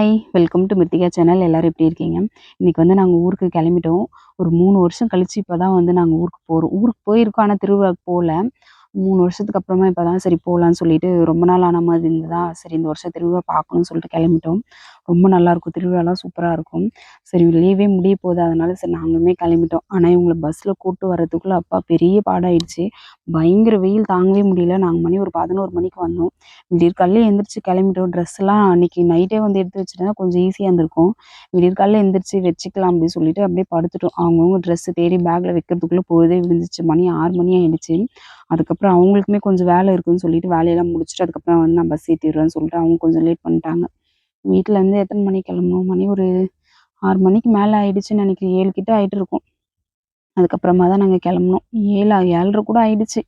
Hi welcome to Mithika channel எல்லோரும் எப்படி இருக்கீங்க? இன்னைக்கு வந்து நாங்கள் ஊருக்கு கிளம்பிட்டோம். ஒரு மூணு வருஷம் கழித்து இப்போ தான் வந்து நாங்கள் ஊருக்கு போகிறோம் ஊருக்கு போயிருக்கோம் ஆனால் திருவிழாவுக்கு போகல. மூணு வருஷத்துக்கு அப்புறமா இப்போ தான் சரி போகலான்னு சொல்லிட்டு ரொம்ப நாள் ஆன மாதிரி இருந்ததா? சரி இந்த வருஷம் திருவிழா பார்க்கணும்னு சொல்லிட்டு கிளம்பிட்டோம். ரொம்ப நல்லாயிருக்கும் திருவிழாலாம் சூப்பராக இருக்கும். சரி லீவே முடிய போகுது. அதனால சரி நாங்களுமே கிளம்பிட்டோம். ஆனால் இவங்களை பஸ்ஸில் கூப்பிட்டு வர்றதுக்குள்ளே அப்பா பெரிய பாடாயிடுச்சு. பயங்கர வெயில் தாங்கவே முடியல. நாங்கள் மணி ஒரு பதினோரு மணிக்கு வந்தோம். விடியற்காலையில் எழுந்திரிச்சு கிளம்பிட்டோம். ட்ரெஸ்லாம் அன்னைக்கு நைட்டே வந்து எடுத்து வச்சுட்டா கொஞ்சம் ஈஸியாக இருந்திருக்கும். விடியற்காலையில் எழுந்திரிச்சு வச்சுக்கலாம் அப்படின்னு சொல்லிட்டு அப்படியே படுத்துட்டோம். அவங்கவுங்க ட்ரெஸ்ஸு தேடி பேக்கில் வைக்கிறதுக்குள்ளே பொழுதே விழுந்துச்சு மணி ஆறு மணி ஆயிடுச்சு. அதுக்கப்புறம் அவங்களுக்குமே கொஞ்சம் வேலை இருக்குன்னு சொல்லிட்டு வேலையெல்லாம் முடிச்சுட்டு அதுக்கப்புறம் வந்து நான் பஸ் ஏற்றிடுறேன்னு சொல்லிட்டு அவங்க கொஞ்சம் லேட் பண்ணிட்டாங்க. வீட்டில் இருந்து எத்தனை மணிக்கு கிளம்பணும் மணி ஒரு ஆறு மணிக்கு மேலே ஆயிடுச்சுன்னு நினைக்கிறேன். ஏழு கிட்ட ஆயிட்டு இருக்கும். அதுக்கப்புறமா தான் நாங்கள் கிளம்புனோம். ஏழு ஏழரை கூட ஆயிடுச்சு.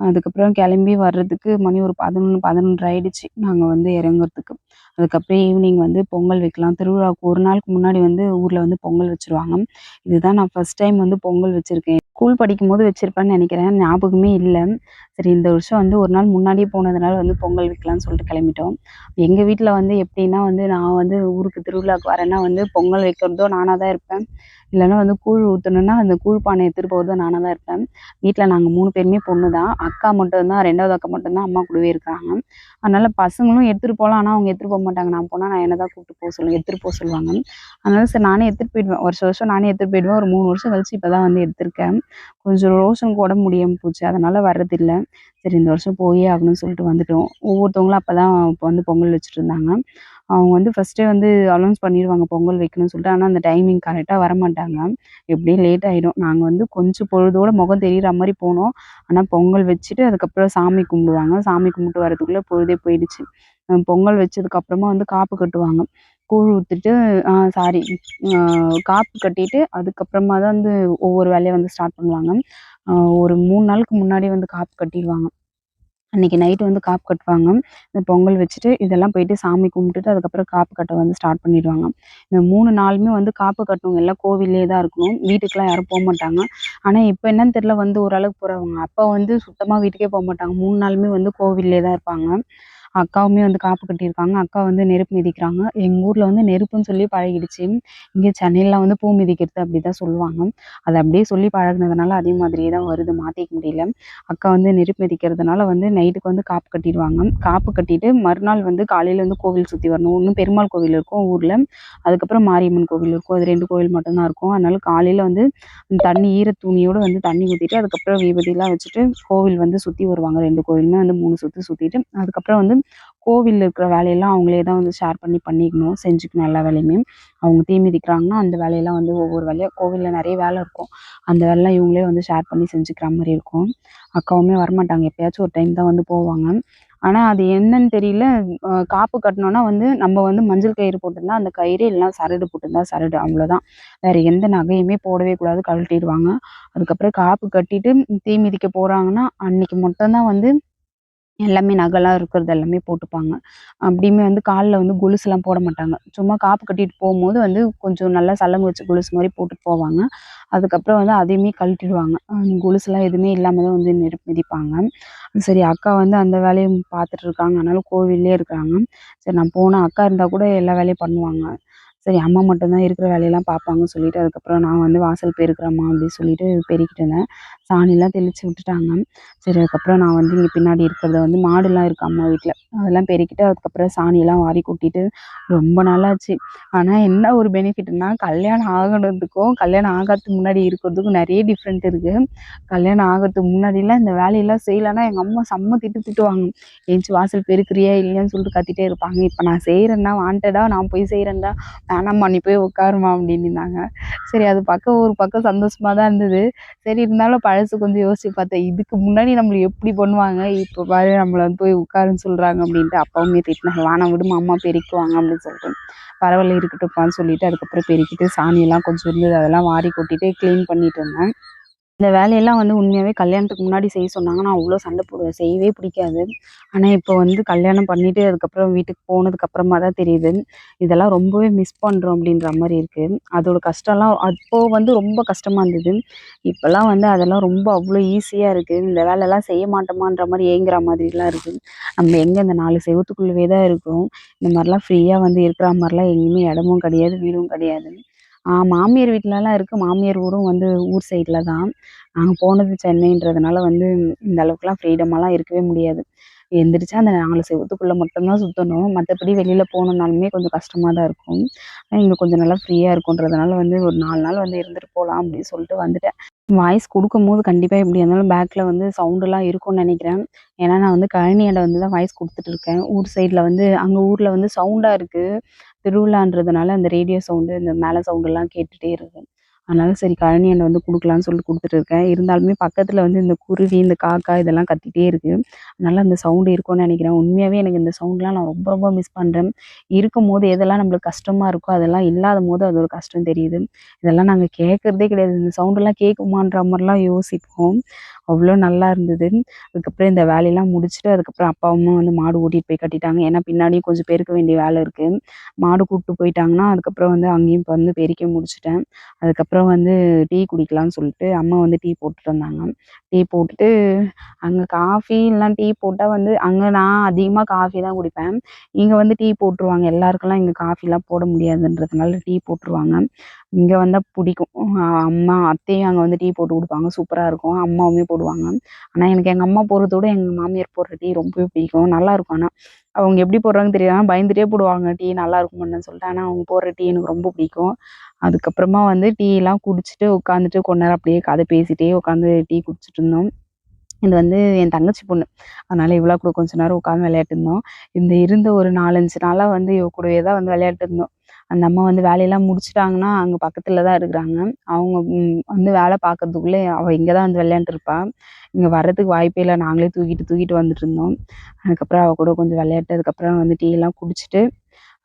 அதுக்கப்புறம் கிளம்பி வர்றதுக்கு மணி ஒரு பதினொன்று பதினொன்று ஆயிடுச்சு. நாங்கள் வந்து இறங்குறதுக்கு. அதுக்கப்புறம் ஈவினிங் வந்து பொங்கல் வைக்கலாம். திருவிழாவுக்கு ஒரு நாளுக்கு முன்னாடி வந்து ஊரில் வந்து பொங்கல் வச்சுருவாங்க. இதுதான் நான் ஃபஸ்ட் டைம் வந்து பொங்கல் வச்சுருக்கேன். ஸ்கூல் படிக்கும்போது வச்சுருப்பேன்னு நினைக்கிறேன். ஞாபகமே இல்லை. சரி இந்த வருஷம் வந்து ஒரு நாள் முன்னாடியே போனதுனால வந்து பொங்கல் வைக்கலாம்னு சொல்லிட்டு கிளம்பிட்டோம். எங்கள் வீட்டில் வந்து எப்படின்னா வந்து நான் வந்து ஊருக்கு திருவிழாவுக்கு வரேன்னா வந்து பொங்கல் வைக்கிறதோ நானாக தான் இருப்பேன். இல்லைன்னா வந்து கூழ் ஊற்றணுன்னா அந்த கூழ் பானை எடுத்துகிட்டு போகிறது நானாக தான் இருப்பேன். வீட்டில் நாங்கள் மூணு பேருமே பொண்ணு தான் அக்கா மட்டும்தான் ரெண்டாவது அக்கா மட்டும்தான் அம்மா கூடவே இருக்காங்க அதனால் பசங்களும் எடுத்துகிட்டு போகலாம் ஆனால் அவங்க எடுத்துகிட்டு போக மாட்டாங்க. நான் போனால் நான் என்ன தான் கூப்பிட்டு போக சொல்லுவேன் எடுத்துகிட்டு போக சொல்லுவாங்க. அதனால சரி நானே எடுத்துகிட்டு போயிடுவேன். வருஷம் வருஷம் நானே எடுத்துகிட்டு போயிடுவேன். ஒரு மூணு வருஷம் கழிச்சு இப்போ தான் வந்து எடுத்திருக்கேன். கொஞ்சம் ரோஷனுக்கு உடம்பு முடியாமல் போச்சு. அதனால் வர்றதில்லை. சரி இந்த வருஷம் போயே ஆகணும்னு சொல்லிட்டு வந்துட்டோம். ஒவ்வொருத்தவங்களும் அப்போ தான் இப்போ வந்து பொங்கல் வச்சுட்டு இருந்தாங்க. அவங்க வந்து ஃபஸ்ட்டே வந்து அனௌன்ஸ் பண்ணிடுவாங்க பொங்கல் வைக்கணும்னு சொல்லிட்டு. ஆனால் அந்த டைமிங் கரெக்டாக வரமாட்டாங்க. எப்படியும் லேட் ஆகிடும் நாங்கள் வந்து கொஞ்சம் பொழுதோடு முகம் தெரிகிற மாதிரி போனோம். ஆனால் பொங்கல் வச்சுட்டு அதுக்கப்புறம் சாமி கும்பிடுவாங்க. சாமி கும்பிட்டு வரதுக்குள்ளே பொழுதே போயிடுச்சு. பொங்கல் வச்சதுக்கப்புறமா வந்து காப்பு கட்டுவாங்க. கூழ் ஊற்றிட்டு சாரி காப்பு கட்டிட்டு அதுக்கப்புறமா தான் வந்து ஒவ்வொரு வேலையை வந்து ஸ்டார்ட் பண்ணுவாங்க. ஒரு மூணு நாளுக்கு முன்னாடி வந்து காப்பு கட்டிடுவாங்க. அன்றைக்கி நைட்டு வந்து காப்பு கட்டுவாங்க. இந்த பொங்கல் வச்சுட்டு இதெல்லாம் போயிட்டு சாமி கும்பிட்டுட்டு அதுக்கப்புறம் காப்பு கட்ட வந்து ஸ்டார்ட் பண்ணிடுவாங்க. இந்த மூணு நாளுமே வந்து காப்பு கட்டவங்க. எல்லாம் கோவிலே தான் இருக்கணும். வீட்டுக்கெலாம் யாரும் போக மாட்டாங்க. ஆனால் இப்போ என்னன்னு தெரில வந்து ஓரளவுக்கு போகிறவங்க அப்போ வந்து சுத்தமாக வீட்டுக்கே போக மாட்டாங்க. மூணு நாளுமே வந்து கோவிலே தான் இருப்பாங்க. அக்காவுமே வந்து காப்பு கட்டியிருக்காங்க. அக்கா வந்து நெருப்பு மிதிக்கிறாங்க. எங்கள் ஊரில் வந்து நெருப்புன்னு சொல்லி பழகிடுச்சு. இங்கே சென்னையில் வந்து பூ மிதிக்கிறது அப்படி தான் சொல்லுவாங்க. அதை அப்படியே சொல்லி பழகினதுனால அதே மாதிரியே தான் வருது. மாற்றிக்க முடியல. அக்கா வந்து நெருப்பு மிதிக்கிறதுனால வந்து நைட்டுக்கு வந்து காப்பு கட்டிடுவாங்க. காப்பு கட்டிட்டு மறுநாள் வந்து காலையில் வந்து கோவில் சுற்றி வரணும். ஒன்று பெருமாள் கோவில் இருக்கும் ஊரில். அதுக்கப்புறம் மாரியம்மன் கோவில் இருக்கும். அது ரெண்டு கோவில் மட்டும்தான் இருக்கும். அதனால காலையில் வந்து தண்ணி ஈர துணியோடு வந்து தண்ணி ஊற்றிட்டு அதுக்கப்புறம் விபதிலாம் வச்சுட்டு கோவில் வந்து சுற்றி வருவாங்க. ரெண்டு கோவிலுமே வந்து மூணு சுற்றி சுற்றிட்டு அதுக்கப்புறம் வந்து கோவிலில் இருக்கிற வேலையெல்லாம் அவங்களே தான் வந்து ஷேர் பண்ணி பண்ணிக்கணும். செஞ்சுக்கணும் எல்லா வேலையுமே. அவங்க தீ மிதிக்கிறாங்கன்னா அந்த வேலையெல்லாம் வந்து ஒவ்வொரு வேலையாக கோவிலில் நிறைய வேலை இருக்கும். அந்த வேலைலாம் இவங்களே வந்து ஷேர் பண்ணி செஞ்சுக்கிற மாதிரி இருக்கும். அக்காவுமே வரமாட்டாங்க. எப்பயாச்சும் ஒரு டைம் தான் வந்து போவாங்க. ஆனால் அது என்னன்னு தெரியல. காப்பு கட்டினோன்னா வந்து நம்ம வந்து மஞ்சள் கயிறு போட்டிருந்தா அந்த கயிறு இல்லைனா சரடு போட்டிருந்தா சரடு. அவ்வளோதான் வேறு எந்த நகையுமே போடவே கூடாது. கழட்டிடுவாங்க. அதுக்கப்புறம் காப்பு கட்டிட்டு தீ மிதிக்க போகிறாங்கன்னா அன்னைக்கு மட்டும்தான் வந்து எல்லாமே நகைலாம் இருக்கிறது எல்லாமே போட்டுப்பாங்க. அப்படியுமே வந்து காலில் வந்து கொலுசுலாம் போட மாட்டாங்க. சும்மா காப்பு கட்டிட்டு போகும்போது வந்து கொஞ்சம் நல்லா சலங்கு வச்சு கொலுசு மாதிரி போட்டுட்டு போவாங்க. அதுக்கப்புறம் வந்து அதையுமே கழட்டிடுவாங்க. கொலுசுலாம் எதுவுமே இல்லாமல் தான் வந்து நெருப்பு மிதிப்பாங்க. சரி அக்கா வந்து அந்த வேலையும் பார்த்துட்டு இருக்காங்க. அதனால கோவில்லே இருக்கிறாங்க சரி நான் போனால் அக்கா இருந்தால் கூட எல்லா வேலையும் பண்ணுவாங்க. சரி அம்மா மட்டும்தான் இருக்கிற வேலையெல்லாம் பார்ப்பாங்கன்னு சொல்லிட்டு அதுக்கப்புறம் நான் வந்து வாசல் பெருக்கிறேம்மா அப்படின்னு சொல்லிட்டு பெருக்கிட்டு இருந்தேன். சாணிலாம் தெளித்து விட்டுட்டாங்க. சரி அதுக்கப்புறம் நான் வந்து இங்கே பின்னாடி இருக்கிறத வந்து மாடுலாம் இருக்குது அம்மா வீட்டில் அதெல்லாம் பெருக்கிட்டு அதுக்கப்புறம் சாணியெல்லாம் வாரி கொட்டிட்டு ரொம்ப நாளாச்சு. ஆனால் என்ன ஒரு பெனிஃபிட்னா கல்யாணம் ஆகணுறதுக்கும் கல்யாணம் ஆகிறதுக்கு முன்னாடி இருக்கிறதுக்கும் நிறைய டிஃப்ரெண்ட் இருக்குது கல்யாணம் ஆகிறதுக்கு முன்னாடிலாம் இந்த வேலையெல்லாம் செய்யலைன்னா எங்கள் அம்மா செம்ம திட்டு திட்டுவாங்க. ஏஞ்சி வாசல் பெருக்கிறியா இல்லையான்னு சொல்லிட்டு கத்திட்டே இருப்பாங்க. இப்போ நான் செய்கிறேன்னா வாண்டடாக நான் போய் செய்கிறேன்டா வேணாம்மா நீ போய் உட்காருமா அப்படின்னாங்க சரி அது பக்கம் ஒரு பக்கம் சந்தோஷமாக தான் இருந்தது. சரி இருந்தாலும் பழசு கொஞ்சம் யோசிச்சு பார்த்தேன். இதுக்கு முன்னாடி நம்மளை எப்படி பண்ணுவாங்க? இப்போ பாரு நம்மளை வந்து போய் உட்காருன்னு சொல்கிறாங்க அப்படின்ட்டு அப்பாவுமே திட்டினாங்க. வானம் விடுமா அம்மா பெருக்குவாங்க அப்படின்னு சொல்லிட்டு. பரவாயில்ல இருக்கட்டும்ப்பான்னு சொல்லிட்டு அதுக்கப்புறம் பெருக்கிட்டு சாணியெல்லாம் கொஞ்சம் இருந்தது. அதெல்லாம் வாரி கொட்டிட்டு க்ளீன் பண்ணிட்டு இருந்தேன். இந்த வேலையெல்லாம் வந்து உண்மையாகவே கல்யாணத்துக்கு முன்னாடி செய்ய சொன்னாங்க. நான் அவ்வளோ சண்டை போடுவேன். செய்யவே பிடிக்காது. ஆனால் இப்போ வந்து கல்யாணம் பண்ணிவிட்டு அதுக்கப்புறம் வீட்டுக்கு போனதுக்கப்புறமா தான் தெரியுது. இதெல்லாம் ரொம்பவே மிஸ் பண்ணுறோம் அப்படின்ற மாதிரி இருக்குது அதோட கஷ்டம்லாம் அப்போ வந்து ரொம்ப கஷ்டமாக இருந்தது. இப்போல்லாம் வந்து அதெல்லாம் ரொம்ப அவ்வளோ ஈஸியாக இருக்குது இந்த வேலையெல்லாம் செய்ய மாட்டோமான்ற மாதிரி ஏங்குற மாதிரிலாம் இருக்குது நம்ம எங்கே இந்த நாலு செவத்துக்குள்ளவே தான் இருக்கோம். இந்த மாதிரிலாம் ஃப்ரீயாக வந்து இருக்கிற மாதிரிலாம் எங்கேயுமே இடமும் கிடையாது, வீடும் கிடையாது. ஆ மாமியார் வீட்டிலலாம் இருக்குது மாமியார் ஊரும் வந்து ஊர் சைடில் தான். நாங்கள் போனது சென்னைன்றதுனால வந்து இந்த அளவுக்குலாம் ஃப்ரீடமாலாம் இருக்கவே முடியாது. எந்திரிச்சா அந்த நாலு செவத்துக்குள்ளே மட்டும்தான் சுற்றணும் மற்றபடி வெளியில் போகணுன்னாலுமே கொஞ்சம் கஷ்டமாக தான் இருக்கும். இங்கே கொஞ்சம் நல்லா ஃப்ரீயாக இருக்குன்றதுனால வந்து ஒரு நாலு நாள் வந்து இருந்துட்டு போகலாம் அப்படின்னு சொல்லிட்டு வந்துட்டேன். வாய்ஸ் கொடுக்கும்போது கண்டிப்பாக எப்படியா இருந்தாலும் பேக்கில் வந்து சவுண்டுலாம் இருக்கும்னு நினைக்கிறேன் ஏன்னா நான் வந்து கழனியாண்ட வந்து தான் வாய்ஸ் கொடுத்துட்டு இருக்கேன். ஊர் சைடில் வந்து அங்கே ஊரில் வந்து சவுண்டாக இருக்குது திருவிழான்றதுனால அந்த ரேடியோ சவுண்டு, இந்த மேலே சவுண்டெல்லாம் கேட்டுகிட்டே இருக்கும் அதனால சரி கழனி கழனியாண்ட வந்து கொடுக்கலான்னு சொல்லிட்டு கொடுத்துட்ருக்கேன் இருந்தாலுமே பக்கத்தில் வந்து இந்த குருவி, இந்த காக்கா இதெல்லாம் கத்திட்டே இருக்கு. அதனால அந்த சவுண்டு இருக்கும்னு நினைக்கிறேன் உண்மையாகவே எனக்கு இந்த சவுண்ட்லாம் நான் ரொம்ப ரொம்ப மிஸ் பண்ணுறேன் இருக்கும் போது எதெல்லாம் நம்மளுக்கு கஷ்டமாக இருக்கோ, அதெல்லாம் இல்லாதம்போது அது ஒரு கஷ்டம் தெரியுது. இதெல்லாம் நாங்கள் கேட்குறதே கிடையாது. இந்த சவுண்டெல்லாம் கேட்குமான்ற மாதிரிலாம் யோசிப்போம். அவ்வளோ நல்லா இருந்தது. அதுக்கப்புறம் இந்த வேலையெல்லாம் முடிச்சுட்டு, அதுக்கப்புறம் அப்பா, அம்மா வந்து மாடு ஓட்டிகிட்டு போய் கட்டிட்டாங்க. ஏன்னா பின்னாடியும் கொஞ்சம் பெருக்க வேண்டிய வேலை இருக்குது மாடு கூப்பிட்டு போயிட்டாங்கன்னா, அதுக்கப்புறம் வந்து அங்கேயும் இப்போ வந்து பெருக்கி முடிச்சுட்டேன். அதுக்கப்புறம் வந்து டீ குடிக்கலாம்னு சொல்லிட்டு அம்மா வந்து டீ போட்டுட்டு வந்தாங்க. டீ போட்டுட்டு அங்கே காஃபி இல்லைனா டீ போட்டால் வந்து அங்கே நான் அதிகமாக காஃபி தான் குடிப்பேன். இங்கே வந்து டீ போட்டுருவாங்க. எல்லாருக்கெல்லாம் இங்கே காஃபிலாம் போட முடியாதுன்றதுனால டீ போட்டுருவாங்க. இங்க வந்தா பிடிக்கும். அம்மா, அத்தையும் அங்க வந்து டீ போட்டு கொடுப்பாங்க சூப்பரா இருக்கும். அம்மாவுமே போடுவாங்க. ஆனா எனக்கு எங்க அம்மா போடுறத விட எங்க மாமியார் போடுற டீ ரொம்பவே பிடிக்கும். நல்லாயிருக்கும் ஆனா. அவங்க எப்படி போடுறாங்கன்னு தெரியாது. பயந்துட்டே போடுவாங்க. டீ நல்லா நல்லாருக்குமான்னு சொல்லிட்டு. ஆனா அவங்க போடுற டீ எனக்கு ரொம்ப பிடிக்கும். அதுக்கப்புறமா வந்து டீலாம் குடிச்சிட்டு உட்காந்துட்டு கொஞ்ச நேரம் அப்படியே கதை பேசிட்டே உட்காந்து டீ குடிச்சிட்டு இருந்தோம். இது வந்து என் தங்கச்சி பொண்ணு. அதனால இவ்வளோ கூட கொஞ்ச நேரம் உட்காந்து விளையாட்டு இருந்தோம். இந்த இருந்த ஒரு நாலஞ்சு நாளாக வந்து இவ கூடவே தான் வந்து விளையாட்டு இருந்தோம். அந்த அம்மா வந்து வேலையெல்லாம் முடிச்சிட்டாங்கன்னா அங்கே பக்கத்தில் தான் இருக்கிறாங்க. அவங்க வந்து வேலை பார்க்கறதுக்குள்ளே அவள் இங்கே தான் வந்து விளையாண்டுட்டு இங்கே வர்றதுக்கு வாய்ப்பே இல்லை நாங்களே தூக்கிட்டு தூக்கிட்டு வந்துட்டு இருந்தோம். அதுக்கப்புறம் அவள் கூட கொஞ்சம் விளையாட்டு, அதுக்கப்புறம் வந்து டீலாம் குடிச்சிட்டு,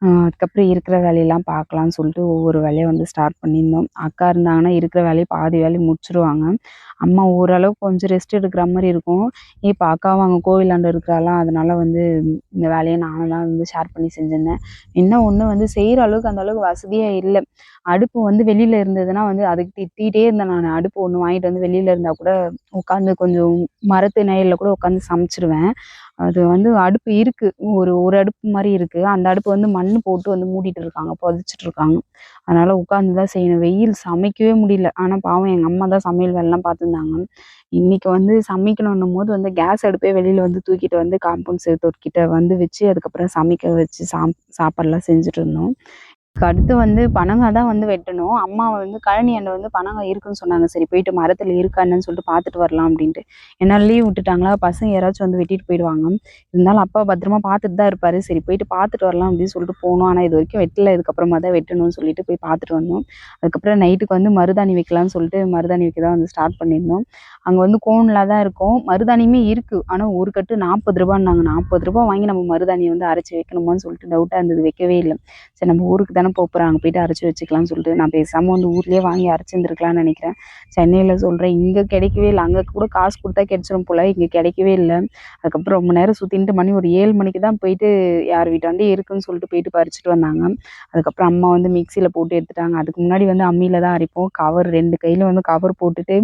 அதுக்கப்புறம் இருக்கிற வேலையெல்லாம் பார்க்கலான்னு சொல்லிட்டு ஒவ்வொரு வேலையை வந்து ஸ்டார்ட் பண்ணியிருந்தோம். அக்கா இருந்தாங்கன்னா இருக்கிற வேலையை பாதி வேலையை முடிச்சுருவாங்க. அம்மா ஓரளவுக்கு கொஞ்சம் ரெஸ்ட் எடுக்கிற மாதிரி இருக்கும். இப்போ அக்காவும் அங்கே கோவிலாண்ட இருக்கிறாளா, அதனால் வந்து இந்த வேலையை நானும் தான் வந்து ஷேர் பண்ணி செஞ்சிருந்தேன். என்ன ஒன்று வந்து செய்கிற அளவுக்கு அந்த அளவுக்கு வசதியா இல்லை அடுப்பு வந்து வெளியில் இருந்ததுன்னா வந்து அதுக்கு திட்டிகிட்டே இருந்தேன் நான் அடுப்பு ஒன்று வாங்கிட்டு வந்து வெளியில் இருந்தால் கூட உட்காந்து கொஞ்சம் மரத்து நிழல்ல கூட உட்காந்து சமைச்சிருவேன் அது வந்து அடுப்பு இருக்கு. ஒரு ஒரு அடுப்பு மாதிரி இருக்கு. அந்த அடுப்பு வந்து மண் போட்டு வந்து மூடிட்டு இருக்காங்க. புதைச்சிட்டு இருக்காங்க. அதனால உட்காந்து தான் செய்யணும். வெயில் சமைக்கவே முடியல. ஆனா பாவம் எங்க அம்மா தான் சமையல் வேலைலாம் பார்த்துருந்தாங்க. இன்னைக்கு வந்து சமைக்கணுன்னும்போது வந்து கேஸ் அடுப்பே வெளியில வந்து தூக்கிட்டு வந்து காம்பவுண்ட் செவுத்துக்கிட்ட வந்து வச்சு, அதுக்கப்புறம் சமைக்க வச்சு சாப் சாப்பாடுலாம் செஞ்சுட்டு இருந்தோம். அடுத்து வந்து பனங்கா தான் வந்து வெட்டணும். அம்மா வந்து கழனி அண்டை வந்து பனங்கா இருக்குன்னு சொன்னாங்க. சரி போயிட்டு மரத்தில் இருக்கான்னு சொல்லிட்டு பார்த்துட்டு வரலாம் அப்படின்ட்டு. ஏன்னா லீவ் விட்டுட்டாங்களா, பசங்க யாராச்சும் வந்து வெட்டிட்டு போயிடுவாங்க. இருந்தாலும் அப்பா பத்திரமா பார்த்துட்டு தான் இருப்பாரு. சரி போயிட்டு பார்த்துட்டு வரலாம் அப்படின்னு சொல்லிட்டு போனோம். இது வரைக்கும் வெட்டல. இதுக்கப்புறமா தான் வெட்டணும்னு சொல்லிட்டு போய் பார்த்துட்டு வந்தோம். அதுக்கப்புறம் நைட்டுக்கு வந்து மருதாணி வைக்கலான்னு சொல்லிட்டு மருதாணி வைக்க தான் வந்து ஸ்டார்ட் பண்ணியிருந்தோம். அங்கே வந்து கோனில் தான் இருக்கும். மருதாணியுமே இருக்குது ஆனால் ஒரு கட்டு நாற்பது 40ன்னாங்க. ரூ. 40 வாங்கி நம்ம மருதாணியை வந்து அரைச்சு வைக்கணுமான்னு சொல்லிட்டு டவுட்டாக இருந்தது. வைக்கவே இல்லை சரி நம்ம ஊருக்கு தானே போகிறோம் அங்கே போயிட்டு அரைச்சி வச்சுக்கலாம்னு சொல்லிட்டு நான் பேசாமல் வந்து ஊர்லேயே வாங்கி அரைச்சிருந்துருக்கலாம்னு நினைக்கிறேன் சென்னையில் சொல்கிறேன் இங்கே கிடைக்கவே இல்லை அங்கே கூட காசு கொடுத்தா கிடைச்சிடும் போல. இங்கே கிடைக்கவே இல்லை அதுக்கப்புறம் ரொம்ப நேரம் சுற்றின்ட்டு மணி ஒரு ஏழு மணிக்கு தான் போயிட்டு யார் வீட்டாண்டே இருக்குன்னு சொல்லிட்டு போயிட்டு பறிச்சுட்டு வந்தாங்க. அதுக்கப்புறம் அம்மா வந்து மிக்சியில் போட்டு எடுத்துட்டாங்க. அதுக்கு முன்னாடி வந்து அம்மியில் தான் அரைப்போம். கவர் ரெண்டு கையில் வந்து கவர் போட்டுட்டு,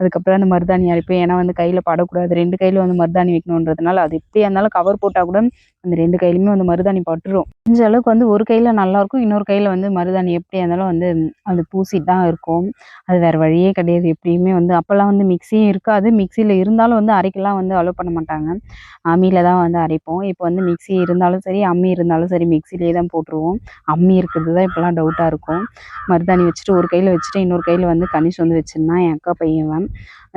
அதுக்கப்புறம் அந்த மருந்து மருதாணி அரைப்பேன். ஏன்னா வந்து கையில் படக்கூடாது. ரெண்டு கையில் வந்து மருதாணி வைக்கணுன்றதுனால, அது எப்படியா இருந்தாலும் கவர் போட்டால் கூட அந்த ரெண்டு கையிலுமே வந்து மருதாணி பட்டுரும். முடிஞ்ச அளவுக்கு வந்து ஒரு கையில் நல்லாயிருக்கும் இன்னொரு கையில் வந்து மருதாணி எப்படியா இருந்தாலும் வந்து அது பூசிட்டு தான் இருக்கும். அது வேறு வழியே கிடையாது. எப்படியுமே வந்து அப்போல்லாம் வந்து மிக்ஸியும் இருக்காது. மிக்சியில் இருந்தாலும் வந்து அரைக்கலாம் வந்து அலோவ் பண்ண மாட்டாங்க. அம்மியில் தான் வந்து அரைப்போம். இப்போ வந்து மிக்ஸி இருந்தாலும் சரி, அம்மி இருந்தாலும் சரி மிக்ஸியிலேயே தான் போட்டுருவோம். அம்மி இருக்கிறது தான் இப்போல்லாம் டவுட்டாக இருக்கும். மருதாணி வச்சுட்டு ஒரு கையில் வச்சுட்டு, இன்னொரு கையில் வந்து கனிஷ் வந்து வச்சுருந்தான் என் அக்கா பையன்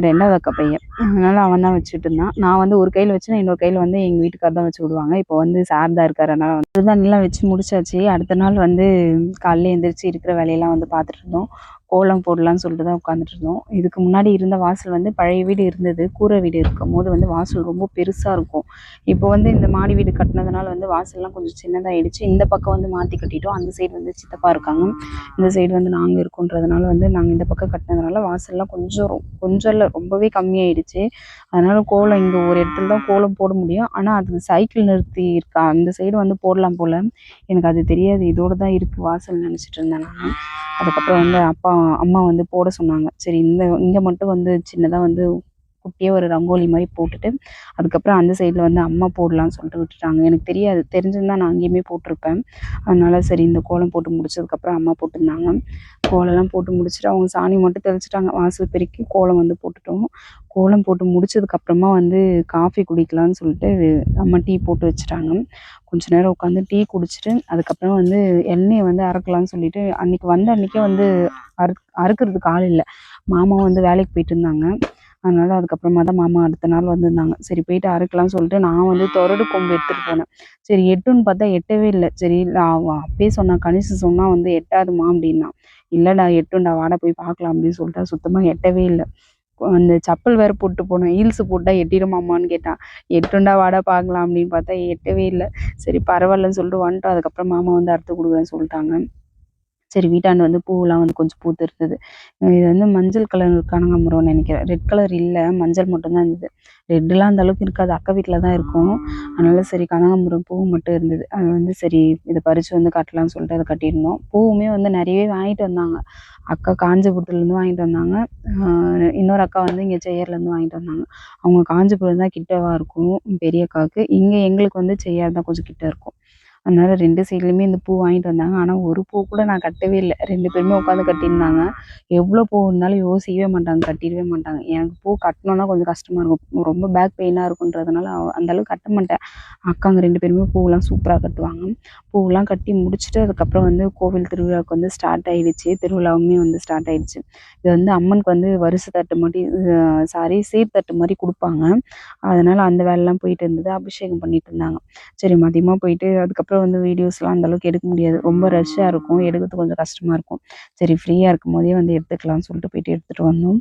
ரெண்டு 2வது அக்கா பையன். அதனால அவன் தான் வச்சுட்டு இருந்தான். நான் வந்து ஒரு கையில் வச்சேன்னா, இன்னொரு கையில் வந்து எங்கள் வீட்டுக்காரர் தான் வச்சு விடுவாங்க. இப்போ வந்து சார் தான் இருக்காரு. அதனால மருதாணிலாம் வச்சு முடிச்சாச்சு. அடுத்த நாள் வந்து காலையில் எந்திரிச்சு இருக்கிற வேலையெல்லாம் வந்து பார்த்துட்டு இருந்தோம். கோலம் போடலாம்னு சொல்லிட்டு தான் உட்காந்துட்டு இருந்தோம். இதுக்கு முன்னாடி இருந்த வாசல் வந்து பழைய வீடு இருந்தது. கூரை வீடு இருக்கும் போது வந்து வாசல் ரொம்ப பெருசாக இருக்கும். இப்போ வந்து இந்த மாடி வீடு கட்டினதுனால வந்து வாசல்லாம் கொஞ்சம் சின்னதாக ஆயிடுச்சு இந்த பக்கம் வந்து மாற்றி கட்டிட்டோம். அந்த சைடு வந்து சித்தப்பா இருக்காங்க. இந்த சைடு வந்து நாங்கள் இருக்கோன்றதுனால வந்து நாங்கள் இந்த பக்கம் கட்டினதுனால வாசல்லாம் கொஞ்சம் கொஞ்சம் இல்லை ரொம்பவே கம்மியாயிடுச்சு. அதனால கோலம் இங்கே ஒரு இடத்துல தான் கோலம் போட முடியும். ஆனால் அது சைக்கிள் நிறுத்தி இருக்கா அந்த சைடு வந்து போடலாம் போல். எனக்கு அது தெரியாது. இதோடு தான் இருக்குது வாசல் நினச்சிட்டு இருந்தேன் நான். அதுக்கப்புறம் வந்து அப்பா அம்மா வந்து போட சொன்னாங்க. சரி இந்த இங்கே மட்டும் வந்து சின்னதாக வந்து குட்டியாக ஒரு ரங்கோலி மாதிரி போட்டுட்டு அதுக்கப்புறம் அந்த சைடில் வந்து அம்மா போடலான்னு சொல்லிட்டு விட்டுட்டாங்க. எனக்கு தெரியாது. தெரிஞ்சிருந்தா நான் அங்கேயுமே போட்டிருப்பேன். அதனால சரி இந்த கோலம் போட்டு முடிச்சதுக்கப்புறம் அம்மா போட்டிருந்தாங்க. கோலம்லாம் போட்டு முடிச்சுட்டு அவங்க சாணி மட்டும் தெளிச்சிட்டாங்க. வாசல் பெருக்கி கோலம் வந்து போட்டுட்டோம். கோலம் போட்டு முடிச்சதுக்கப்புறமா வந்து காஃபி குடிக்கலாம்னு சொல்லிட்டு அம்மா டீ போட்டு வச்சுட்டாங்க. கொஞ்ச நேரம் உட்காந்து டீ குடிச்சிட்டு அதுக்கப்புறம் வந்து எண்ணெயை வந்து அறுக்கலாம்னு சொல்லிட்டு அன்னைக்கு வந்த அன்னைக்கே வந்து அறு அறுக்கிறதுக்கு ஆள் இல்லை. மாமா வந்து வேலைக்கு போயிட்டு இருந்தாங்க. அதனால அதுக்கப்புறமா தான் மாமா அடுத்த நாள் வந்திருந்தாங்க. சரி போயிட்டு அறுக்கலாம்னு சொல்லிட்டு நான் வந்து தொடடு கொம்பு எடுத்துகிட்டு போனேன். சரி எட்டுன்னு பார்த்தா எட்டவே இல்லை. சரி இல்லை அப்பயே சொன்னான் கணிசு சொன்னால் வந்து எட்டாதுமா அப்படின்னா. இல்லைடா எட்டுண்டா வாடா போய் பார்க்கலாம் அப்படின்னு சொல்லிட்டா. சுத்தமாக எட்டவே இல்லை. அந்த செப்பல் வேறு போட்டு போனேன். ஹீல்ஸ் போட்டால் எட்டிடுமாமான்னு கேட்டான் எட்டுண்டா வாடா பார்க்கலாம் அப்படின்னு பார்த்தா எட்டவே இல்லை. சரி பரவாயில்லன்னு சொல்லிட்டு வந்துட்டோம். அதுக்கப்புறம் மாமா வந்து அறுத்து கொடுக்குறேன்னு சொல்லிட்டாங்க. சரி வீட்டாண்டு வந்து பூவெல்லாம் வந்து கொஞ்சம் பூத்து இருந்தது. இது வந்து மஞ்சள் கலர் கனகாம்பரம்னு நினைக்கிறேன். ரெட் கலர் இல்லை மஞ்சள் மட்டும்தான் இருந்தது. ரெட்டுலாம் அந்த அளவுக்கு இருக்காது. அக்கா வீட்டில் தான் இருக்கும். அதனால சரி கனகாமரம் பூ மட்டும் இருந்தது. அது வந்து சரி இதை பறித்து வந்து கட்டலாம்னு சொல்லிட்டு அதை கட்டியிருந்தோம். பூவுமே வந்து நிறையவே வாங்கிட்டு வந்தாங்க. அக்கா காஞ்சிபுரத்துலேருந்து வாங்கிட்டு வந்தாங்க. இன்னொரு அக்கா வந்து இங்கே செய்யர்லேருந்து வாங்கிட்டு வந்தாங்க. அவங்க காஞ்சிபுரம் தான் கிட்டவாக இருக்கும் பெரிய அக்காவுக்கு இங்கே எங்களுக்கு வந்து செய்யார் தான் கொஞ்சம் கிட்ட இருக்கும். அதனால் ரெண்டு சைட்லேயுமே இந்த பூ வாங்கிட்டு வந்தாங்க. ஆனால் ஒரு பூ கூட நான் கட்டவே இல்லை. ரெண்டு பேருமே உட்காந்து கட்டியிருந்தாங்க. எவ்வளோ பூ இருந்தாலும் யோசிக்கவே மாட்டாங்க கட்டிடவே மாட்டாங்க. எனக்கு பூ கட்டணும்னா கொஞ்சம் கஷ்டமாக இருக்கும். ரொம்ப பேக் பெயினாக இருக்குன்றதுனால அந்தளவுக்கு அந்த கட்ட மாட்டேன். அக்காங்க ரெண்டு பேருமே பூவெல்லாம் சூப்பராக கட்டுவாங்க. பூவெல்லாம் கட்டி முடிச்சுட்டு அதுக்கப்புறம் வந்து கோவில் திருவிழாவுக்கு வந்து ஸ்டார்ட் ஆகிடுச்சு திருவிழாவுமே வந்து ஸ்டார்ட் ஆகிடுச்சு இது வந்து அம்மனுக்கு வந்து வரிசை தட்டு மாதிரி சாரி சீர்தட்டு மாதிரி கொடுப்பாங்க. அதனால் அந்த வேலைலாம் போயிட்டு இருந்தது. அபிஷேகம் பண்ணிட்டு இருந்தாங்க. சரி மதியமாக போயிட்டு அதுக்கப்புறம் வந்து வீடியோஸ்லாம் அந்தளவுக்கு எடுக்க முடியாது. ரொம்ப ரஷ்ஷாக இருக்கும். எடுக்கிறது கொஞ்சம் கஷ்டமாக இருக்கும். சரி ஃப்ரீயாக இருக்கும் போதே வந்து எடுத்துக்கலாம்னு சொல்லிட்டு போயிட்டு எடுத்துகிட்டு வந்தோம்.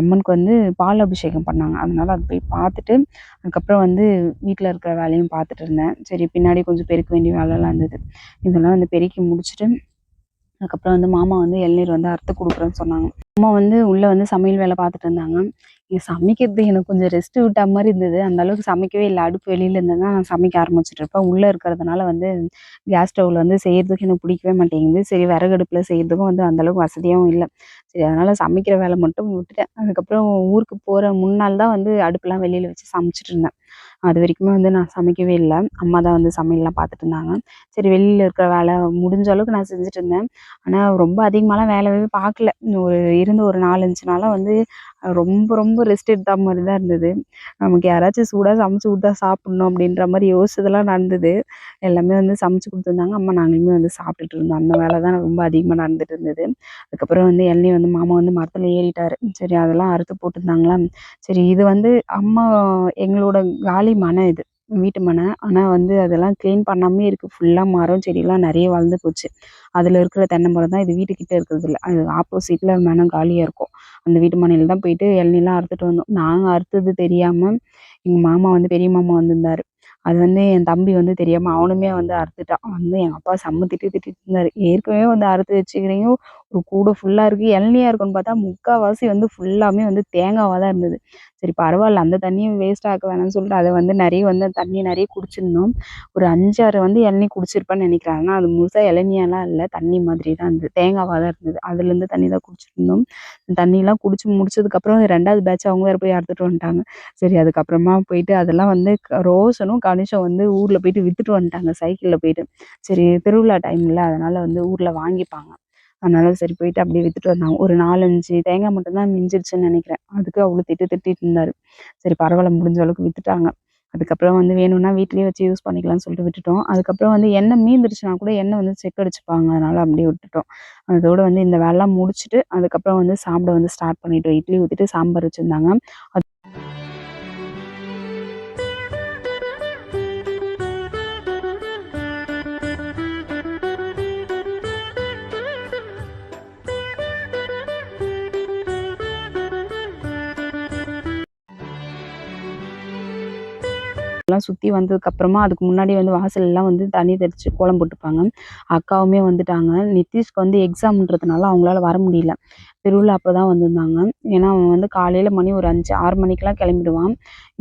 அம்மனுக்கு வந்து பால் அபிஷேகம் பண்ணாங்க. அதனால் அது போய் பார்த்துட்டு அதுக்கப்புறம் வந்து வீட்டில் இருக்கிற வேலையும் பார்த்துட்டு இருந்தேன். சரி பின்னாடி கொஞ்சம் பெருக்க வேண்டிய வேலைலாம் இருந்தது. இதெல்லாம் வந்து பெருக்கி முடிச்சுட்டு அதுக்கப்புறம் வந்து மாமா வந்து இளநீர் வந்து அறுத்து கொடுக்குறேன்னு சொன்னாங்க. அம்மா வந்து உள்ளே வந்து சமையல் வேலை பார்த்துட்டு இருந்தாங்க. இங்கே சமைக்கிறது எனக்கு கொஞ்சம் ரெஸ்ட் விட்ட மாதிரி இருந்தது. அந்த அளவுக்கு சமைக்கவே இல்லை. அடுப்பு வெளியில இருந்ததுன்னா நான் சமைக்க ஆரம்பிச்சிட்டு இருப்பேன். உள்ளே இருக்கிறதுனால வந்து கேஸ் ஸ்டவ்வில் வந்து செய்யறதுக்கு எனக்கு பிடிக்கவே மாட்டேங்குது. சரி விறகடுப்பில் செய்யறதுக்கும் வந்து அந்தளவுக்கு வசதியாகவும் இல்லை. சரி அதனால சமைக்கிற வேலை மட்டும் விட்டுட்டேன். அதுக்கப்புறம் ஊருக்கு போகிற முன்னாள் தான் வந்து அடுப்புலாம் வெளியில் வச்சு சமைச்சிட்டு இருந்தேன். அது வரைக்குமே வந்து நான் சமைக்கவே இல்லை. அம்மா தான் வந்து சமையல்லாம் பார்த்துட்டு இருந்தாங்க. சரி வெளியில் இருக்கிற வேலை முடிஞ்ச அளவுக்கு நான் செஞ்சுட்டு இருந்தேன். ஆனால் ரொம்ப அதிகமாகலாம் வேலையே பார்க்கல ஒரு இருந்து ஒரு நாலஞ்சு நாளாக வந்து ரொம்ப ரொம்ப ரெஸ்ட் எடுத்த மாதிரி தான் இருந்தது. நமக்கு யாராச்சும் சூடாக சமைச்சு கொடுத்தா சாப்பிட்ணும் அப்படின்ற மாதிரி யோசிச்சதெல்லாம் நடந்தது. எல்லாமே வந்து சமைச்சு கொடுத்துருந்தாங்க அம்மா நாங்களுமே வந்து சாப்பிட்டுட்டு இருந்தோம். அந்த வேலை தான் ரொம்ப அதிகமாக நடந்துட்டு இருந்தது. அதுக்கப்புறம் வந்து எண்ணெய் வந்து மாமா வந்து மரத்தில் ஏறிட்டாரு. சரி அதெல்லாம் அறுத்து போட்டிருந்தாங்களா சரி இது வந்து அம்மா எங்களோட காலி மனை இது வீட்டு மனை. ஆனால் வந்து அதெல்லாம் க்ளீன் பண்ணாமே இருக்குது ஃபுல்லாக மரம் செடியெலாம் நிறைய வளர்ந்து போச்சு. அதில் இருக்கிற தென்னை மரம் தான் இது வீட்டுக்கிட்ட இருக்கிறது இல்லை. அது ஆப்போசிட்டில் மனம் காலியாக இருக்கும். அந்த வீட்டு மனையில் தான் போயிட்டு இளநிலாம் அறுத்துட்டு வந்தோம். நாங்கள் அறுத்தது தெரியாமல் எங்கள் மாமா வந்து பெரிய மாமா வந்திருந்தார். அது வந்து என் தம்பி வந்து தெரியாமல் அவனுமே வந்து அறுத்துட்டான். வந்து எங்கள் அப்பா செம்ம திட்டு திட்டிருந்தார் ஏற்கனவே வந்து அறுத்து வச்சுக்கிறீங்க கூடை ஃபுல்லாக இருக்குது இளநியாக இருக்குன்னு பார்த்தா முக்கால்வாசி வந்து ஃபுல்லாமே வந்து தேங்காவாக தான் இருந்தது. சரி பரவாயில்ல. அந்த தண்ணியை வேஸ்ட் ஆக்க வேணாம்னு சொல்லிட்டு அதை வந்து நிறைய வந்து தண்ணி நிறைய குடிச்சிருந்தோம். ஒரு அஞ்சாறு வந்து இளநீ குடிச்சிருப்பேன்னு நினைக்கிறேன். ஆனால் அது முழுசாக இளநியெல்லாம் இல்லை. தண்ணி மாதிரி தான் இருந்தது. தேங்காவாக தான் இருந்தது. அதுலேருந்து தண்ணி தான் குடிச்சிருந்தோம். தண்ணியெல்லாம் குடிச்சு முடிச்சதுக்கப்புறம் ரெண்டாவது பேட்ச் அவங்க வேறு போய் அறுத்துட்டு வந்துட்டாங்க. சரி அதுக்கப்புறமா போயிட்டு அதெல்லாம் வந்து க- ரோஷனும் வந்து ஊரில் போயிட்டு விற்றுட்டு வந்துட்டாங்க. சைக்கிளில் போயிட்டு. சரி திருவிழா டைமில் அதனால் வந்து ஊரில் வாங்கிப்பாங்க. அதனால சரி போயிட்டு அப்படியே வித்துட்டு வந்தாங்க. ஒரு நாலஞ்சு தேங்காய் மட்டும்தான் மிஞ்சிருச்சுன்னு நினைக்கிறேன். அதுக்கு அவ்வளோ திட்டு திட்டிட்டு இருந்தார். சரி பரவாயில்ல முடிஞ்ச அளவுக்கு வித்துட்டாங்க. அதுக்கப்புறம் வந்து வேணும்னா வீட்லேயே வச்சு யூஸ் பண்ணிக்கலாம்னு சொல்லிட்டு விட்டுட்டோம். அதுக்கப்புறம் வந்து எண்ணெய் மீந்துருச்சுன்னா கூட எண்ணெய் வந்து செக் அடிச்சுப்பாங்க. அதனால அப்படியே விட்டுட்டோம். அதோடு வந்து இந்த வேலைலாம் முடிச்சுட்டு அதுக்கப்புறம் வந்து சாப்பிட வந்து ஸ்டார்ட் பண்ணிட்டோம். இட்லி ஊற்றிட்டு சாம்பார் வச்சுருந்தாங்க. எல்லாம் சுற்றி வந்ததுக்கப்புறமா அதுக்கு முன்னாடி வந்து வாசல்லாம் வந்து தண்ணி தெளித்து கோலம் போட்டுப்பாங்க. அக்காவுமே வந்துட்டாங்க. நிதிஷ்க்கு வந்து எக்ஸாம்ன்றதுனால அவங்களால வர முடியல. திருவிழா அப்போ தான் வந்திருந்தாங்க. ஏன்னா அவன் வந்து காலையில் மணி ஒரு அஞ்சு ஆறு மணிக்கெலாம் கிளம்பிடுவான்.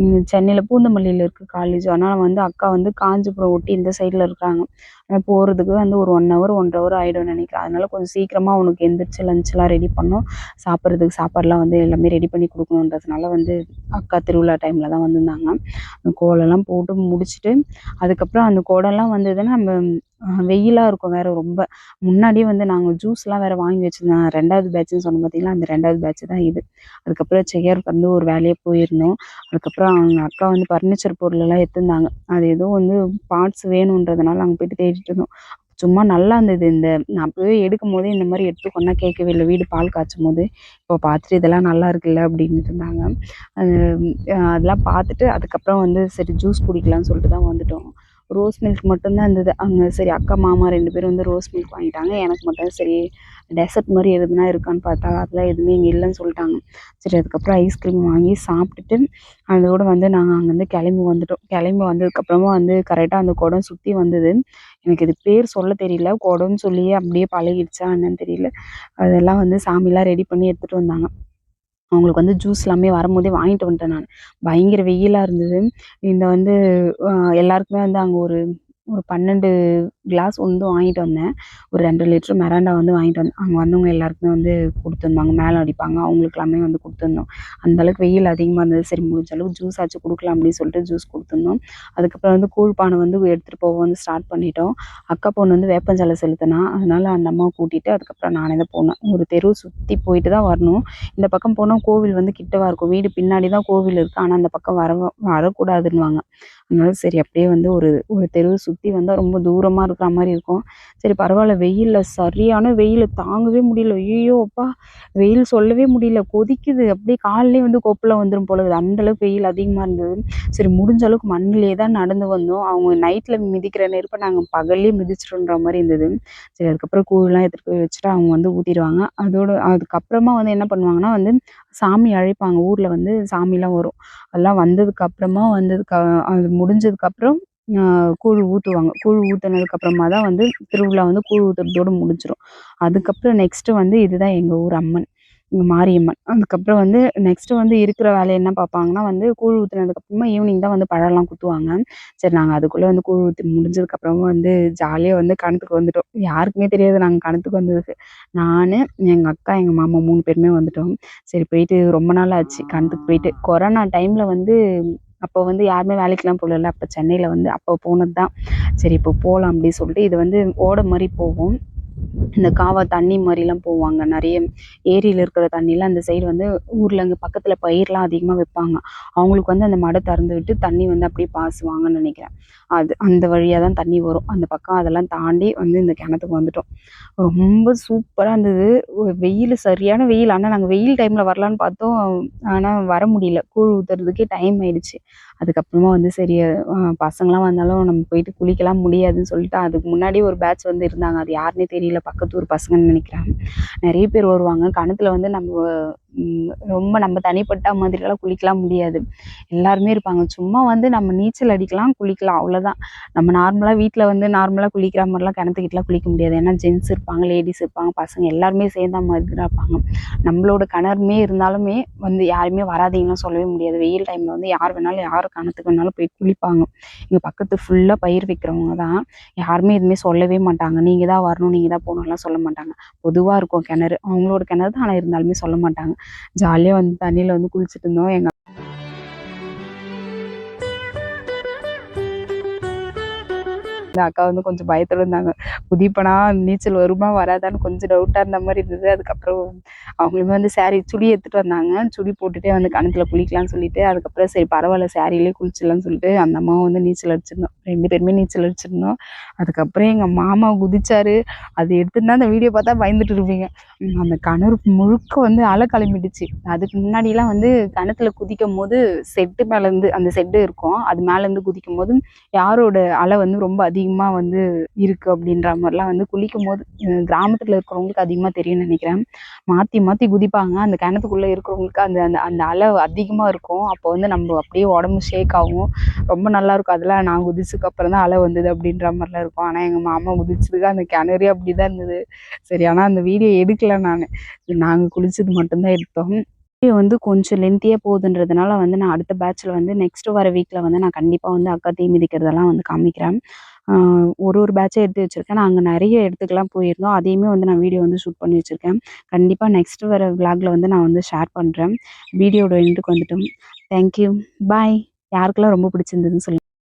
இங்கே சென்னையில் பூந்தமல்லியில் இருக்குது காலேஜ் அதனால் வந்து அக்கா வந்து காஞ்சிபுரம் ஒட்டி இந்த சைடில் இருக்காங்க. ஆனால் போகிறதுக்கு வந்து ஒரு ஒன் ஹவர் ஒன்றரை ஹவர் ஆகிடும்னு நினைக்கிறேன். அதனால கொஞ்சம் சீக்கிரமாக அவனுக்கு எந்திரிச்சு லஞ்செலாம் ரெடி பண்ணோம். சாப்பிட்றதுக்கு சாப்பாடுலாம் வந்து எல்லாமே ரெடி பண்ணி கொடுக்கணுன்றதுனால வந்து அக்கா திருவிழா டைமில் தான் வந்திருந்தாங்க. அந்த கோலம்லாம் போட்டு முடிச்சுட்டு அதுக்கப்புறம் அந்த குடம்லாம் வந்ததுன்னா நம்ம வெயிலாக இருக்கும் வேறு ரொம்ப. முன்னாடியே வந்து நாங்கள் ஜூஸ்லாம் வேறு வாங்கி வச்சுருந்தோம். ரெண்டாவது பேட்ச்னு சொன்னோம் பார்த்தீங்களா அந்த ரெண்டாவது பேட்ச் தான் இது. அதுக்கப்புறம் செய்யர் வந்து ஒரு வேலையாக போயிருந்தோம். அதுக்கப்புறம் அவங்க அக்கா வந்து ஃபர்னிச்சர் பொருளெல்லாம் எடுத்துருந்தாங்க. அது ஏதோ வந்து பார்ட்ஸ் வேணுன்றதுனால அங்கே போயிட்டு தேடிட்டு இருந்தோம். சும்மா நல்லா இருந்தது இந்த நான் அப்போவே எடுக்கும் போதே இந்த மாதிரி எடுத்து கொண்டா கேட்கவே இல்லை. வீடு பால் காய்ச்சும் போது. இப்போ பார்த்துட்டு இதெல்லாம் நல்லா இருக்குல்ல அப்படின்னு இருந்தாங்க. அது அதெல்லாம் பார்த்துட்டு அதுக்கப்புறம் வந்து சரி ஜூஸ் குடிக்கலாம்னு சொல்லிட்டு தான் வந்துட்டோம். ரோஸ் மில்க் மட்டும்தான் இருந்தது. அங்கே சரி அக்கா மாமா ரெண்டு பேரும் வந்து ரோஸ் மில்க் வாங்கிட்டாங்க. எனக்கு மட்டும் சரி டெசர்ட் மாதிரி எதுனா இருக்கான்னு பார்த்தா அதெல்லாம் எதுவுமே இங்கே இல்லைன்னு சொல்லிட்டாங்க. சரி அதுக்கப்புறம் ஐஸ்கிரீம் வாங்கி சாப்பிட்டுட்டு அதோடு வந்து நாங்கள் அங்கேருந்து கிளம்பி வந்துட்டோம். கிளம்பி வந்ததுக்கப்புறமா வந்து கரெக்டாக அந்த குடம் சுற்றி வந்தது. எனக்கு இது பேர் சொல்ல தெரியல. குடம்னு சொல்லியே அப்படியே பழகிடுச்சா என்னன்னு தெரியல. அதெல்லாம் வந்து சாமிலாம் ரெடி பண்ணி எடுத்துகிட்டு வந்தாங்க. அவங்களுக்கு வந்து ஜூஸ் எல்லாமே வரும்போதே வாங்கிட்டு வந்துட்டேன் நான். பயங்கர வெயிலாக இருந்தது. இந்த வந்து எல்லாருக்குமே வந்து அங்கே ஒரு ஒரு பன்னெண்டு கிளாஸ் வந்து வாங்கிட்டு வந்தேன். ஒரு ரெண்டு லிட்ரு மெராண்டா வந்து வாங்கிட்டு வந்தேன் அங்கே வந்தவங்க எல்லாருக்குமே வந்து கொடுத்துருந்தாங்க. மேலே அடிப்பாங்க. அவங்களுக்கெல்லாமே வந்து கொடுத்துருந்தோம். அந்தளவுக்கு வெயில் அதிகமாக இருந்தது. சரி முடிஞ்ச அளவுக்கு ஜூஸ் ஆச்சு கொடுக்கலாம் அப்படின்னு சொல்லிட்டு ஜூஸ் கொடுத்துருந்தோம். அதுக்கப்புறம் வந்து கூழ் பானை வந்து எடுத்துகிட்டு போக வந்து ஸ்டார்ட் பண்ணிட்டோம். அக்கா பொண்ணு வந்து வேப்பஞ்சாலை செலுத்தினா அதனால் அந்த அம்மாவை கூட்டிகிட்டு அதுக்கப்புறம் நானே தான் போனேன். ஒரு தெரு சுற்றி போயிட்டு தான் வரணும். இந்த பக்கம் போனால் கோவில் வந்து கிட்டவா இருக்கும். வீடு பின்னாடி தான் கோவில் இருக்குது ஆனால் அந்த பக்கம் வர வரக்கூடாதுன்னுவாங்க. அதனால சரி அப்படியே வந்து ஒரு ஒரு தெருவு சுற்றி வந்தால் ரொம்ப தூரமாக இருக்கிற மாதிரி இருக்கும். சரி பரவாயில்ல வெயிலில் சரியான வெயில் தாங்கவே முடியல. ஐயோ அப்பா வெயில் சொல்லவே முடியல. கொதிக்குது. அப்படியே காலிலே வந்து கொப்பில் வந்துடும் போல அந்தளவுக்கு வெயில் அதிகமாக இருந்தது. சரி முடிஞ்ச அளவுக்கு மண்ணிலே தான் நடந்து வந்தோம். அவங்க நைட்டில் மிதிக்கிற நெருப்பை நாங்கள் பகல்லே மிதிச்சிட்டோன்ற மாதிரி இருந்தது. சரி அதுக்கப்புறம் கூழெலாம் எடுத்துகிட்டு போய் வச்சுட்டு அவங்க வந்து ஊற்றிடுவாங்க அதோடு அதுக்கப்புறமா வந்து என்ன பண்ணுவாங்கன்னா வந்து சாமி அழைப்பாங்க. ஊரில் வந்து சாமிலாம் வரும். அதெல்லாம் வந்ததுக்கப்புறமா வந்ததுக்கு அது முடிஞ்சதுக்கப்புறம் கூழ் ஊற்றுவாங்க கூழ் ஊற்றுனதுக்கப்புறமா தான் வந்து திருவிழா வந்து கூழ் ஊற்றுறதோடு முடிஞ்சிடும் அதுக்கப்புறம் நெக்ஸ்ட்டு வந்து இதுதான் எங்கள் ஊர் அம்மன். மாரியம்மன். அதுக்கப்புறம் வந்து நெக்ஸ்ட்டு வந்து இருக்கிற வேலையை என்ன பார்ப்பாங்கன்னா வந்து கூழ் ஊற்றுனதுக்கப்புறமா ஈவினிங் தான் வந்து பழம்லாம் குத்துவாங்க. சரி நாங்கள் அதுக்குள்ளே வந்து கூழ் ஊற்றி முடிஞ்சதுக்கப்புறமா வந்து ஜாலியாக வந்து கணத்துக்கு வந்துட்டோம். யாருக்குமே தெரியாது நாங்கள் கணத்துக்கு வந்ததுக்கு. நான் எங்கள் அக்கா எங்கள் மாமா மூணு பேருமே வந்துட்டோம். சரி போயிட்டு ரொம்ப நாள் ஆச்சு கணத்துக்கு போயிட்டு. கொரோனா டைமில் வந்து அப்போ வந்து யாருமே வேலைக்கெலாம் போகல அப்போ சென்னையில் வந்து அப்போ போனது தான் சரி இப்போ போகலாம் அப்படின்னு சொல்லிட்டு இது வந்து ஓடை மாதிரி போகும். இந்த காவா தண்ணி மாதிரிலாம் போவாங்க. நிறைய ஏரியில் இருக்கிற தண்ணிலாம் அந்த சைடு வந்து ஊரில் அங்கே பக்கத்தில் பயிர்லாம் அதிகமாக வைப்பாங்க. அவங்களுக்கு வந்து அந்த மடை திறந்து விட்டு தண்ணி வந்து அப்படியே பாசுவாங்கன்னு நினைக்கிறேன். அது அந்த வழியாக தான் தண்ணி வரும். அந்த பக்கம் அதெல்லாம் தாண்டி வந்து இந்த கிணத்துக்கு வந்துட்டோம். ரொம்ப சூப்பராக இருந்தது. வெயில் சரியான வெயில். ஆனால் நாங்கள் வெயில் டைமில் வரலான்னு பார்த்தோம். ஆனால் வர முடியல. கூழ் ஊற்றுறதுக்கே டைம் ஆயிடுச்சு. அதுக்கப்புறமா வந்து சரி பசங்களாம் வந்தாலும் நம்ம போயிட்டு குளிக்கலாம் முடியாதுன்னு சொல்லிட்டு அதுக்கு முன்னாடி ஒரு பேட்ச் வந்து இருந்தாங்க. அது யாருன்னே தெரியல. பக்கத்து ஊர் பசங்கன்னு நினைக்கிறேன் நிறைய பேர் வருவாங்க. கணத்தில் வந்து நம்ம ரொம்ப நம்ம தனிப்பட்ட மாதிரிலாம் குளிக்கலாம் முடியாது. எல்லாருமே இருப்பாங்க. சும்மா வந்து நம்ம நீச்சல் அடிக்கலாம் குளிக்கலாம். அவ்வளோதான் நம்ம நார்மலாக வீட்டில் வந்து நார்மலாக குளிக்கிற மாதிரிலாம் கிணத்துக்கிட்டலாம் குளிக்க முடியாது. ஏன்னா ஜென்ஸ் இருப்பாங்க லேடிஸ் இருப்பாங்க பசங்க எல்லாருமே சேர்ந்த மாதிரி தான் இருப்பாங்க. நம்மளோட கிணறுமே இருந்தாலுமே வந்து யாருமே வராதீங்கன்னு சொல்லவே முடியாது. வெயில் டைமில் வந்து யார் வேணாலும் யார் கிணத்துக்கு வேணாலும் போய் குளிப்பாங்க. இங்கே பக்கத்து ஃபுல்லாக பயிர் வைக்கிறவங்க தான் யாருமே எதுவுமே சொல்லவே மாட்டாங்க. நீங்கள் தான் வரணும் நீங்கள் தான் போகணும்லாம் சொல்ல மாட்டாங்க. பொதுவாக இருக்கும் கிணறு. அவங்களோட கிணறு தான் ஆனால் இருந்தாலுமே சொல்ல மாட்டாங்க. ஜாலியாக வந்து தண்ணியில் வந்து குளிச்சுட்டு இருந்தோம் எங்கள் இந்த அக்கா வந்து கொஞ்சம் பயத்துல இருந்தாங்க. குதிப்பனா நீச்சல் வருமா வராதான்னு கொஞ்சம் டவுட்டாக இருந்த மாதிரி இருந்தது. அதுக்கப்புறம் அவங்களுமே வந்து சாரி சுடி எடுத்துகிட்டு வந்தாங்க. சுடி போட்டுகிட்டே வந்து கணத்தில் குளிக்கலாம்னு சொல்லிட்டு அதுக்கப்புறம் சரி பரவாயில்ல சாரியிலே குளிச்சிடலாம்னு சொல்லிட்டு அந்த அம்மாவும் வந்து நீச்சல் அடிச்சிருந்தோம். ரெண்டு பேருமே நீச்சல் அடிச்சிருந்தோம். அதுக்கப்புறம் எங்கள் மாமா குதிச்சாரு. அது எடுத்துருந்தா அந்த வீடியோ பார்த்தா பயந்துட்டு இருப்பீங்க. அந்த கிணறு முழுக்க வந்து அலை கிளம்பிடுச்சு. அதுக்கு முன்னாடிலாம் வந்து கிணத்துல குதிக்கும் போது செட்டு மேலேருந்து அந்த செட்டு இருக்கும். அது மேலேருந்து குதிக்கும் போது யாரோட அலை வந்து ரொம்ப அதிகமாக வந்து இருக்குது அப்படின்ற மாதிரிலாம் வந்து குளிக்கும் போது கிராமத்தில் இருக்கிறவங்களுக்கு அதிகமாக தெரியும்னு நினைக்கிறேன். மாற்றி மாற்றி குதிப்பாங்க. அந்த கிணத்துக்குள்ளே இருக்கிறவங்களுக்கு அந்த அந்த அந்த அலை அதிகமாக இருக்கும். அப்போ வந்து நம்ம அப்படியே உடம்பு ஷேக் ஆகும். ரொம்ப நல்லாயிருக்கும் அதெல்லாம் நான் குதிச்சதுக்கு அப்புறம் தான் அலை வந்தது அப்படின்ற மாதிரிலாம் இருக்கும். ஆனால் எங்கள் மாமா குதிச்சதுக்கு அந்த கிணறே அப்படி தான் இருந்தது. சரி ஆனால் அந்த வீடியோ எடுக்கல நான். நாங்கள் குளிச்சது மட்டும்தான் எடுத்தோம். வீடியோ வந்து கொஞ்சம் லென்த்தியாக போகுதுன்றதுனால வந்து நான் அடுத்த பேட்ச்சில் வந்து நெக்ஸ்ட் வர வீக்கில் வந்து நான் கண்டிப்பாக வந்து அக்கா தீ மிதிக்கிறதெல்லாம் வந்து காமிக்கிறேன். ஒரு ஒரு பேட்சை எடுத்து வச்சுருக்கேன். நான் அங்கே நிறைய இடத்துக்குலாம் போயிருந்தோம். அதையுமே வந்து நான் வீடியோ வந்து ஷூட் பண்ணி வச்சுருக்கேன். கண்டிப்பாக நெக்ஸ்ட் வர விளாகில் வந்து நான் வந்து ஷேர் பண்ணுறேன் வீடியோட எண்டுக்கு வந்துட்டோம். தேங்க்யூ பாய் யாருக்கெல்லாம் ரொம்ப பிடிச்சிருந்ததுன்னு சொல்லுங்கள்